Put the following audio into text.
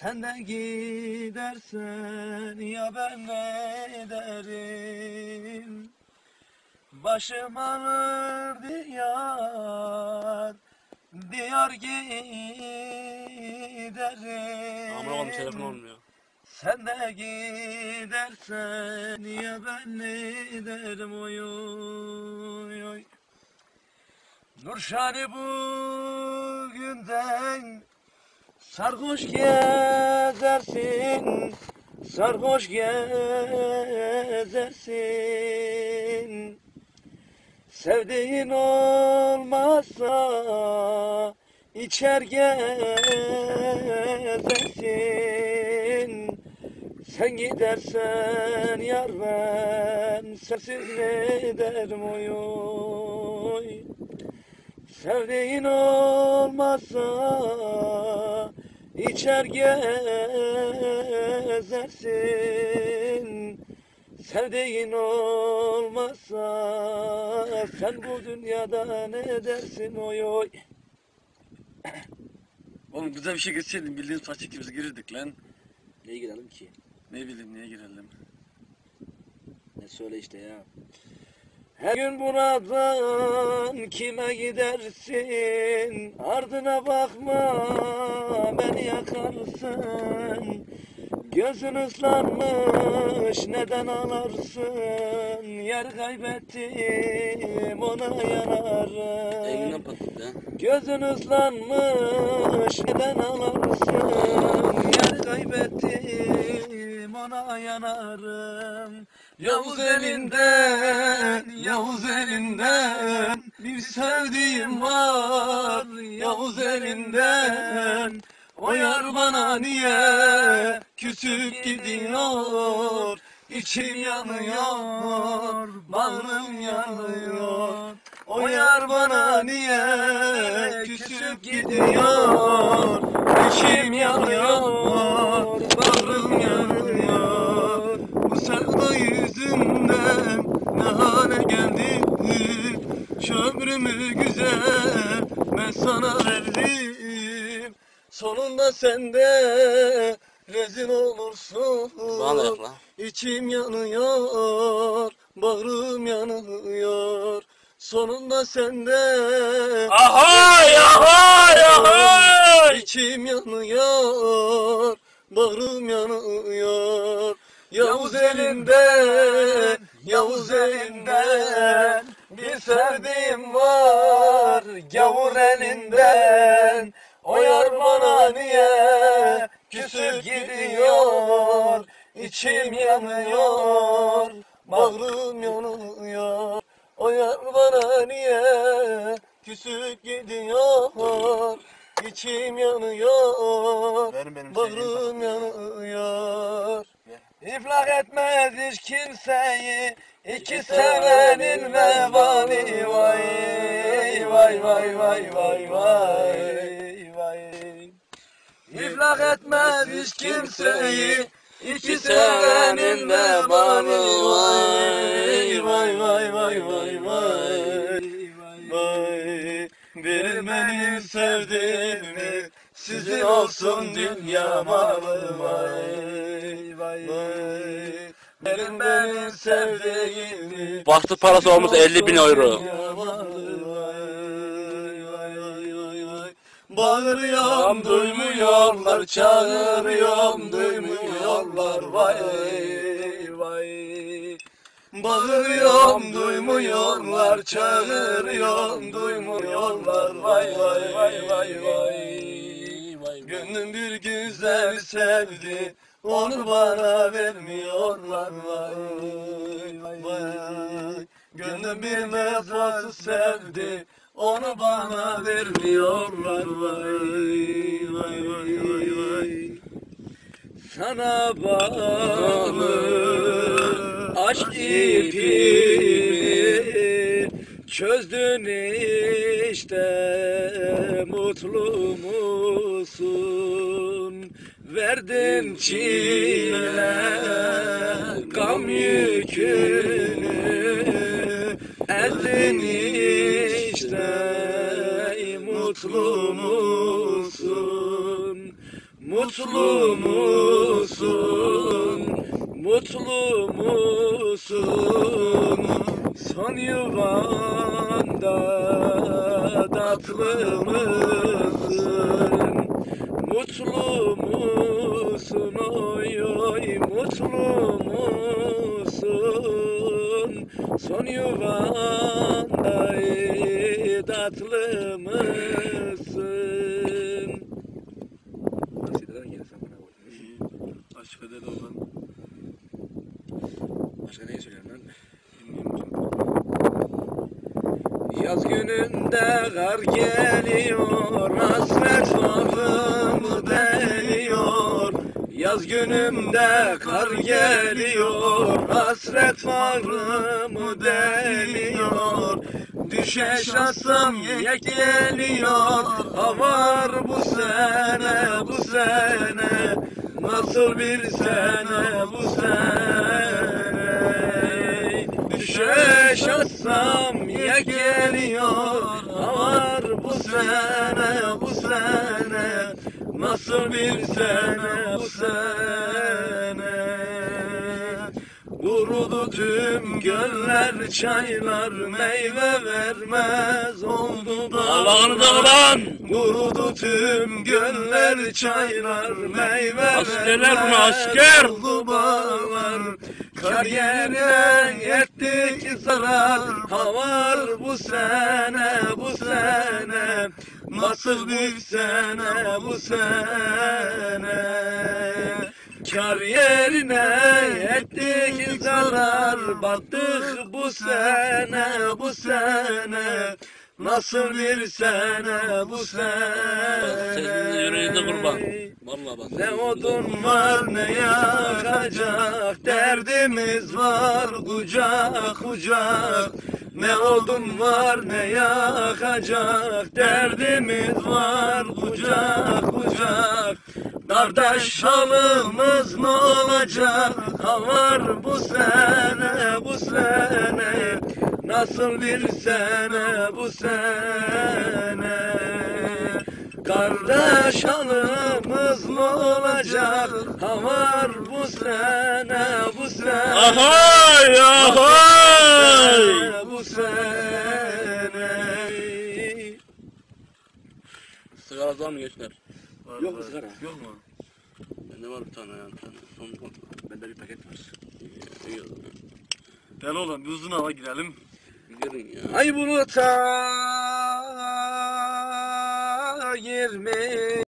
Sen de gidersen ya ben ne ederim Başım ağrır diyar Diyar giderim. Amına koyayım telefon olmuyor. Sen de gidersen ya ben ne ederim oy oy oy. Nurşani bugünden sarhoş gezersin Sarhoş gezersin. Sevdiğin olmazsa içer gezersin. Sen gidersen yar ben sensiz ne ederim oy. Sevdiğin olmazsa içer gezersin Sevdiğin olmazsa sen bu dünyada ne dersin oy oy Oğlum güzel bir şey geçseydin bildiğin saçı gibi biz girirdik lan. Neye girelim ki? Ne bileyim niye girelim. Ne söyle işte ya. Her gün buradan kime gidersin? Ardına bakma beni yakarsın. Gözün ıslanmış neden ağlarsın? Yer kaybettim ona yanarım. Gözün ıslanmış neden ağlarsın? Yer kaybettim ona yanarım. Yavuz elinden, Yavuz elinden bir sevdiğim var. Yavuz elinden o yar bana niye küsüp gidiyor? İçim yanıyor, bağrım yanıyor. O yar bana niye küsüp gidiyor? İçim yanıyor, bağrım yanıyor. Bu sevda yüzünden ne hale geldik? Şu ömrümü güzel ben sana verdim. Sonunda sen de rezil olursun. Bana lan. İçim yanıyor, bağrım yanıyor. Sonunda sen de ahoy ahoy. İçim yanıyor, bağrım yanıyor. Yavuz elinden, Yavuz elinden bir sevdiğim var. Gavur elinden, o yar bana niye küsüp gidiyor? İçim yanıyor, bağrım yanıyor. O yar bana niye küsüp gidiyor? İçim yanıyor, Verin benim bağrım yanıyor. İflah etmez hiç kimseyi iki sevenin vebali vay vay vay vay vay vay vay İflah etmez hiç kimseyi iki sevenin vebali vay vay vay vay vay vay vay Verin benim sevdiğimi sizin olsun dünya malı vay vay vay Verin benim sevdiğimi Bastı parası olmuş 50 bin euro. Bağırıyorum duymuyorlar, çağırıyorum duymuyorlar vay vay. Bağırıyorum duymuyorlar, çağırıyorum duymuyorlar vay vay vay vay vay. Gönlüm bir güzel sevdi, onu bana vermiyorlar vay vay vay. Gönlüm bir mefası sevdi, onu bana vermiyorlar vay vay vay vay vay. Sana bağlı aşk ipini çözdün işte mutlu musun? Verdin çile gam yükünü ezdin işte mutlu musun? Mutlu musun? Mutlu musun? Son yuvanda tatlı mısın? Mutlu musun? Oy oy mutlu musun? Son yuvanda tatlı mısın? Nasıl gelirsen bana koydun. Aşk eder olan. Başka neyi söyleyeyim lan? Yaz gününde kar geliyor, hasret. Yaz günümde kar geliyor, hasret bağrımı deliyor. Düşe şansım yek geliyor, havar bu sene, bu sene. Nasıl bir sene bu sene Düşe şansam ya geliyor Var bu sene bu sene Nasıl bir sene bu sene? Kurudu tüm göller çaylar Meyve vermez oldu da. Allah'ını da ulan! Kurudu tüm göller çaylar Meyve Askerler vermez asker! oldu bağlar. Kar yerine ettik zarar. Havar bu sene bu sene Nasıl bir sene bu sene? Kar yerine ettik zarar Battık bu sene bu sene. Nasıl bir sene bu sene? Yüreğinde kurban. Ne odun var ne yakacak Derdimiz var kucak kucak Ne odun var ne yakacak Derdimiz var kucak kucak Kardeş halımız ne olacak? Ha var bu sene bu sene. Nasıl bir sene bu sene Kardeş halımız ne olacak? Ha var bu sene, bu sene. Ahay ahay! Bu sene. Sigara var mı gençler? Var, Yok mu sigara? Yok mu? Bende var bir tane ya. Bir tane. Son Bende bir paket var. İyi. Gel oğlum bir uzun hava girelim. Girin ya. Ay buluta girmiş.